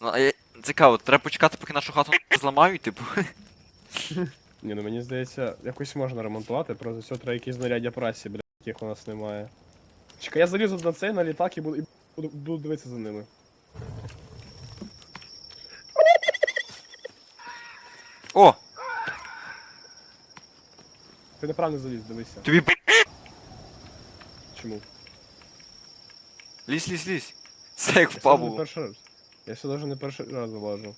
Ну, а я... Цікаво, треба почекати, поки нашу хату зламають, типу. Ні, ну мені здається, якось можна ремонтувати, просто все треба якісь знаряддя праці, блядь, яких у нас немає. Чекай, я залізу на цей, на літак і буду, і буду, буду дивитися за ними. О! Ти неправильно заліз, дивися. Тобі п- Чому? Лізь, лізь, лізь. Це як Я впав сюди не було. перший раз. Я сюди вже не перший раз залажу.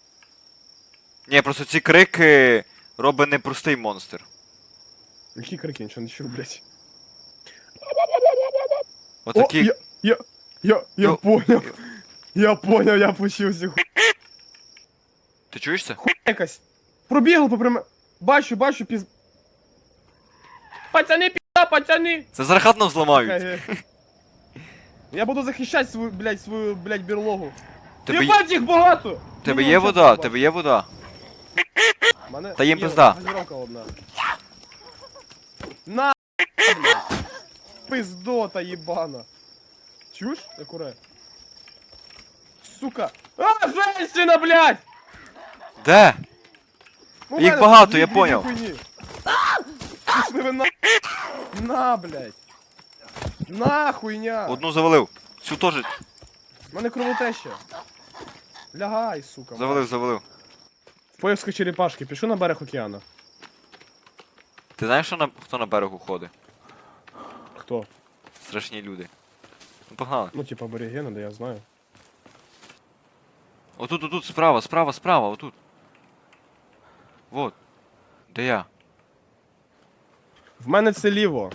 Ні, просто ці крики робить непростий монстр. Які крики, нічого не чув, блядь. Отакі. О, я, я, я, я Ну, поняв. Я поняв, я почув цю хуй Ти чуєш це? якась. Пробігла по прямо. Бачу, бачу, піз... Пацани, пізда, пацани! Це зараз нам зламають. Е, Я буду захищати свою, блядь, свою, блядь, берлогу. Тебе, є- Єбать, їх багато! тебе Ну, є ну, вода, тебе є вода. Мене Та їм є пизда. одна. На, блядь. Пиздота єбана. Чуєш, Акуре? Сука. А, женщина, блядь! Де? У Їх мене багато, дві- я дві поняв. хуйні. Пішли ви на... На, блядь. На, хуйня. Одну завалив. Цю теж У мене кровотеща. Лягай, сука. завалив, завалив. Поївська черепашки, пішли на берег океану. Ти знаєш, що на... хто на берегу ходить? Хто? Страшні люди. Ну погнали. Ну, типа аборігени, да я знаю. Отут, отут, справа, справа, справа, отут. Вот. Де я? В мене це ліво.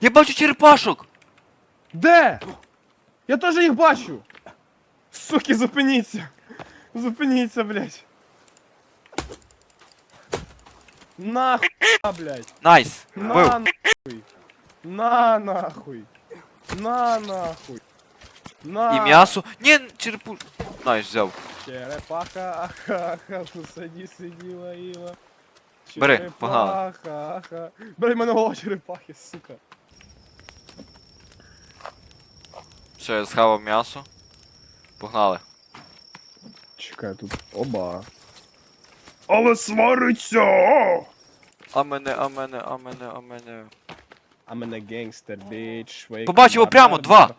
Я бачу черепашок! Де? Я теж їх бачу. Суки, зупиніться. Зупиніться, блядь. Нахуй, блядь. Найс! На Вбив! нахуй. На нахуй. На нахуй. На. І м'ясо. Ні, черепу. Найс, взяв. Черепаха, аха, аха, в саді сиділа Іва. Бери, погнали. Черепаха, аха. Бери в мене голова черепахи, сука. Все, я схавав м'ясо. Погнали. Чекай, тут. Оба. Але свариться! А мене, а мене, а мене, а мене. А мене гангстер, біч. Побачив його прямо, два.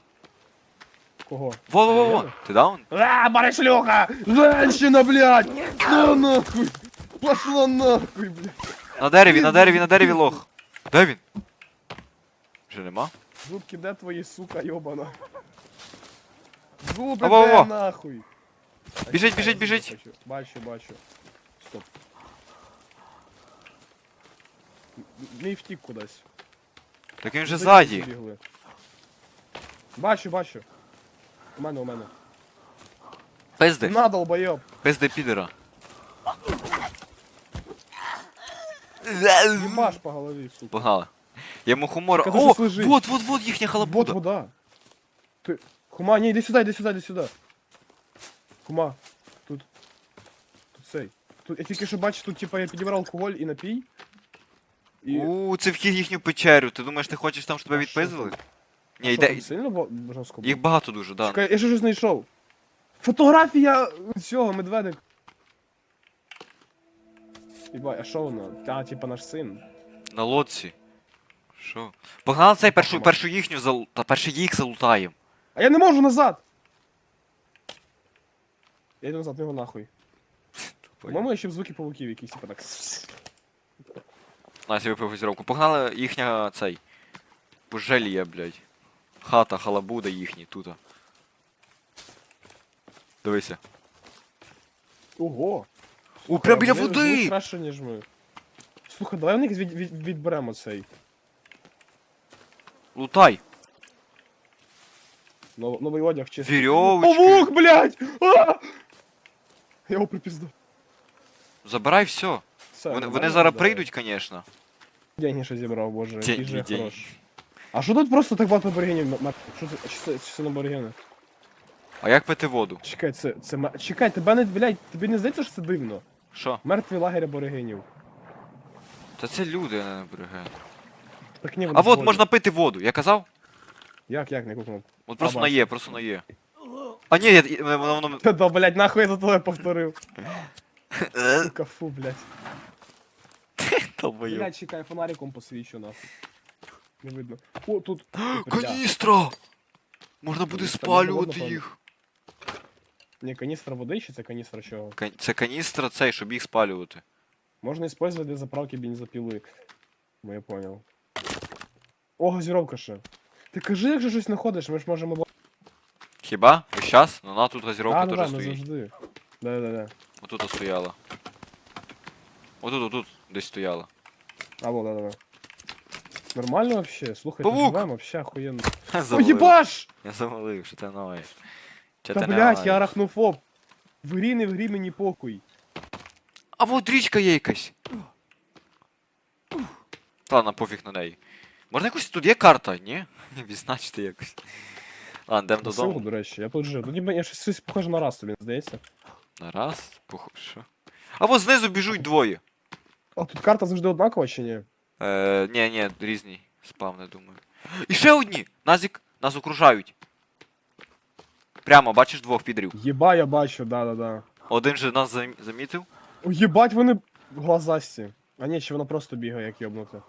Кого? Во, во, во, во. Ти даун? А, барышлюха! Женщина, блядь! На нахуй! Пошла нахуй, блядь! На дереві, на дереві, на дереві лох. Де він? Вже нема? Зубки де твої, сука, йобана? Зуби Во, де во. нахуй? А Біжить, біжить, я біжить. бачу. Бачу, бачу. Стоп. М- Мій втік кудись. Так він вже Куди ззаді. побігли? Бачу, бачу. У мене, у мене. Пизди. На, долбойоб. Пизди підера. Їбаш по голові, сука. Погнали. Я мухомора. Кажи, О! Вот, вот, вот їхня Вот халабуда. вода. Ти. Хума, ні, йди сюди, йди сюди, йди сюди. Хума, тут. Тут цей. Тут, я тільки що бачу, тут типа я підібрав алкоголь і напій. І. У, це вхід в їхню печерю. Ти думаєш, ти хочеш там, щоб тебе? Ні, Що, йде. там Сильно бо- жорстко було? Їх багато дуже, да. Чекай, я ще щось знайшов. Фотографія цього, медведик. Єбай, а що воно? А, типа наш син. На лодці. Що? Погнали цей першу, першу їхню залу... Та перше їх залутаємо. А я не можу назад! Я йду назад, ну його нахуй. По-моєму, я ще в звуки павуків якісь, типа так. На, собі газировку. Погнали їхня цей. Пожелія, блядь. Хата, халабуда їхні тут. Дивися. Ого! У, прям біля Вони живуть води! Краще, ніж ми. Слухай, давай в них від, від, відберемо цей. Лутай! Нов, новий одяг чистий. Вірьовочки. Павук, блядь! А! Я його припізду. Забирай все. Все, Вони, вони зараз прийдуть, звісно. Деньги ще зібрав, боже, який же я деньги. хорош. А що тут просто так багато аборигенів? Що це? Чи це, чи це аборигени? А як пити воду? Чекай, це, це, чекай, тебе не, блядь, тобі не здається, що це дивно? Що? Мертвий лагерь аборигенів. Та це люди, а не аборигени. Так ні, А от можна пити воду, я казав? Як, як, не кукнув? От просто на. Є, просто на Є. А ні, я, я- воно, воно... Да, блядь, нахуй я за тобою повторив. Сука, фу, блядь. Долбойоб. Блядь, чекай, фонариком посвічу, нахуй. Не видно. О, тут. Бля. Каністра! Можна буде Каністра, спалювати можна їх. Не, каністра води чи це каністра чого? Кан- Це каністра цей, щоб їх спалювати. Можна использовать для заправки бензопили. Ну, я понял. О, газіровка ще. Ти кажи, як же щось знаходиш, ми ж можемо... бо- Хіба? Весь час? Ну на тут газіровка да, теж да, ми стоїть. завжди. Да, да, да. Отут стояла. Отут, отут десь стояла. А, вот, да, да. Нормально вообще? Слухай, Павук! живем вообще охуенно. О, єбаш! Я завалив, що ти ноєш. Чо Та ти блядь, я ноєш? арахнофоб. В грі не в грі мені похуй. А вот річка є якась. Та ладно, пофіг на неї. Можна якось тут є карта, ні? Відзначити якось. Ладно, йдемо Додому. додому. до речі, я тут жив. Тут ніби я щось, щось похоже на раз тобі, здається. На раз, що? А вот знизу біжуть двоє. О, тут карта завжди однакова чи ні? Е, ні, ні, різні спавни, думаю. І ще одні! Назік, нас окружають. Прямо, бачиш двох підрів. Єба, я бачу, да, да, да. Один же нас зам- замітив. О, єбать, вони глазасті. А ні, чи воно просто бігає, як йобнуте.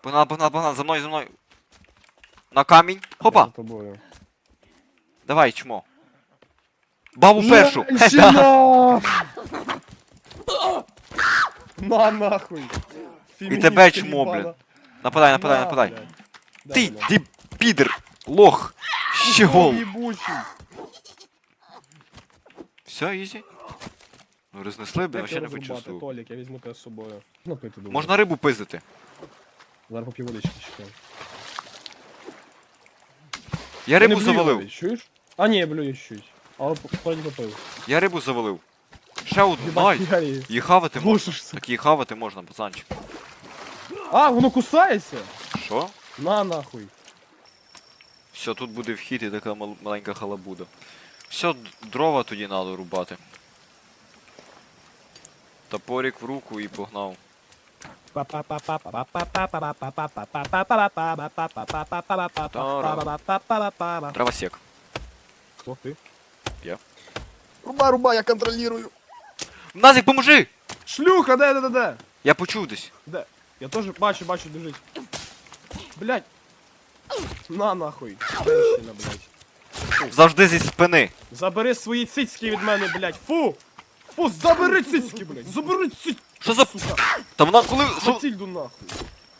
Погнали, погнали, погнали, за мною, за мною. На камінь. Хопа! За тобою. Давай, чмо. Бабу першу! Женщина! На нахуй. І тебе чмо, блядь. Нападай, нападай, нападай. Ти, ти підер, лох, щегол. Єбучий. Все, ізі. Ну рознесли б, я Як не його зрубати. Толік, я візьму тебе з собою. Думаю. Можна рибу пиздити. Зараз поп'ю водички чекай. Я Ти не рибу блюй, завалив. Чуєш? А ні, я блюю чуть. Але вроді попив. Я рибу завалив. Ще одну, Єбать, най. я її. Її хавати можна. Так її хавати можна, пацанчик. А, воно кусається? Що? На нахуй. Все, тут буде вхід і така мал- маленька халабуда. Все, д- дрова тоді треба рубати. Топорик в руку і погнав. Треба сек. Хто ти? Я. Руба, руба, я контролюю. Назик, поможи! Шлюха, де, де, де, де? Я почув десь. Де? Я теж бачу, бачу, біжить. Блять. На нахуй. Женщина, блять. Завжди зі спини. Забери свої цицьки від мене, блять. Фу! Фу, забери цицьки, блять. Забери цицьки. Що за. Сука, Та вона коли. Що? Матільду нахуй.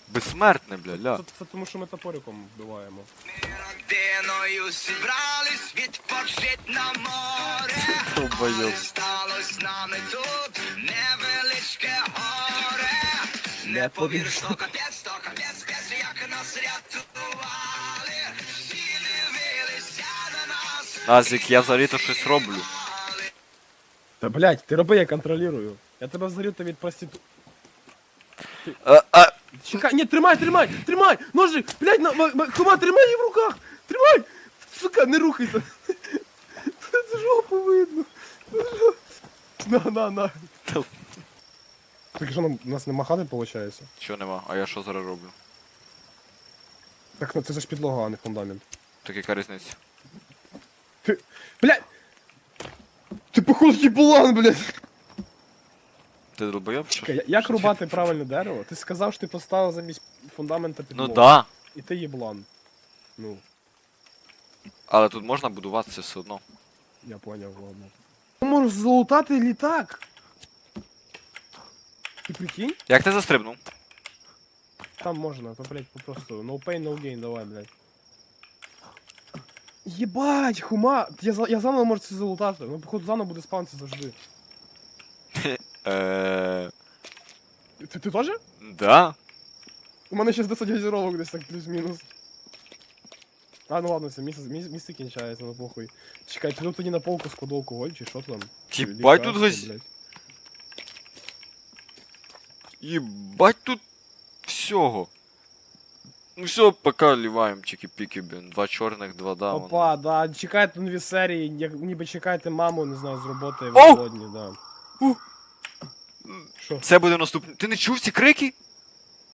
Безсмертне, бля, ля. Це, це тому, що ми топориком вбиваємо. Родиною зібрались відпочить на море. Долбойоб. З нами тут невеличке горе. Не повіриш, то капець, то капець, спець, як нас рятували. Всі дивилися на нас. Назик, я взагалі то щось роблю. Та блять, ти роби, я контролюю. Я тебе взагалі то від проститу... А, а, Чекай, ні, тримай, тримай, тримай! Ножик, блядь, на, ма- Кума, тримай її в руках! Тримай! Сука, не рухайся! Це жопу видно! На, на, на. Та- Так що нам, нас не махати, виходить? Чого нема? А я що зараз роблю? Так, ну це ж підлога, а не фундамент. Так яка різниця? Блядь! Ти походу їблан, блядь! Ти долбойоб? чи Чекай, що? я- як рубати правильне дерево? Ти сказав, що ти поставив замість фундамента Ну підлогу. да. І ти їблан. Ну, Але тут можна будуватися все одно. я поняв, ладно. Ти можеш залутати літак! Ти прикинь? Як ти застрибнув? Там можна, то, блядь, просто no pain, no gain, давай, блядь. Єбать, хума! Я, за- я заново можу це залутати, ну походу заново буде спавнитися завжди. Е. Ти, ти теж? Да. У мене ще 10 газіровок десь так плюс-мінус. А, ну ладно, все, місце, місце, місце кінчається, ну похуй. Чекай, ти тут тоді на полку складу алкоголь, чи що там? Чи Єбать тут лікарство, газ... блядь? Єбать тут всього. Ну все, пока ліваємо чики-піки, блін. Два чорних, два да. Опа, да, чекайте нові серії, як ніби чекайте маму, не знаю, з роботи в О! голодні, да. У! Що? Це буде наступне. Ти не чув ці крики?